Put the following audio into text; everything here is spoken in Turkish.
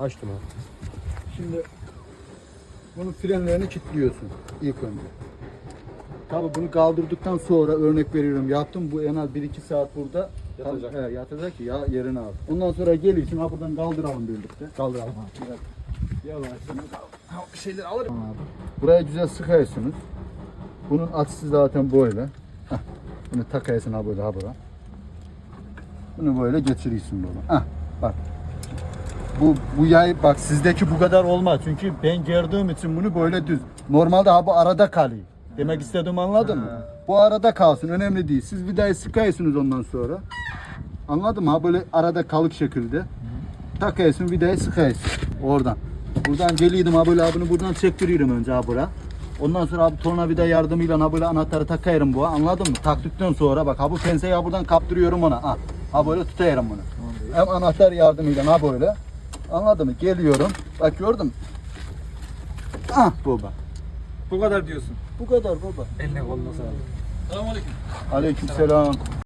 Açtım abi. Şimdi bunun frenlerini kilitliyorsun ilk önce. Tabii bunu kaldırdıktan sonra örnek veriyorum yaptım bu en az 1-2 saat burada Yatacak. He, yatacak ki ya yerine al. Ondan sonra geliyorsun ha buradan kaldıralım birlikte. Kaldıralım abi. Yavaş Ha, bir şeyler alırım abi. Buraya güzel sıkıyorsunuz. Bunun açısı zaten böyle. Heh, Bunu takıyorsun ha böyle ha buraya. Bunu böyle geçiriyorsun böyle. Heh, bak. Bu bu yay bak sizdeki bu kadar olmaz. Çünkü ben girdiğim için bunu böyle düz. Normalde ha bu arada kalıyor. Demek istediğimi anladın mı? Bu arada kalsın. Önemli değil. Siz vidayı sıkıyorsunuz ondan sonra. Anladın mı? Ha böyle arada kalık şekilde. Takıyorsun vidayı sıkıyorsun. Oradan. Buradan geliyordum ha böyle abini buradan çektiriyorum önce ha bura. Ondan sonra abi tornavida yardımıyla ha böyle anahtarı takıyorum bu anladın mı? Taktıktan sonra bak ha bu penseyi ha buradan kaptırıyorum ona. Ha, ha böyle tutuyorum bunu. Hem anahtar yardımıyla ha böyle. Anladın mı? Geliyorum. Bak gördün mü? Ah baba. Bu kadar diyorsun. Bu kadar baba. Eline koluna sağlık. Aleykümselam.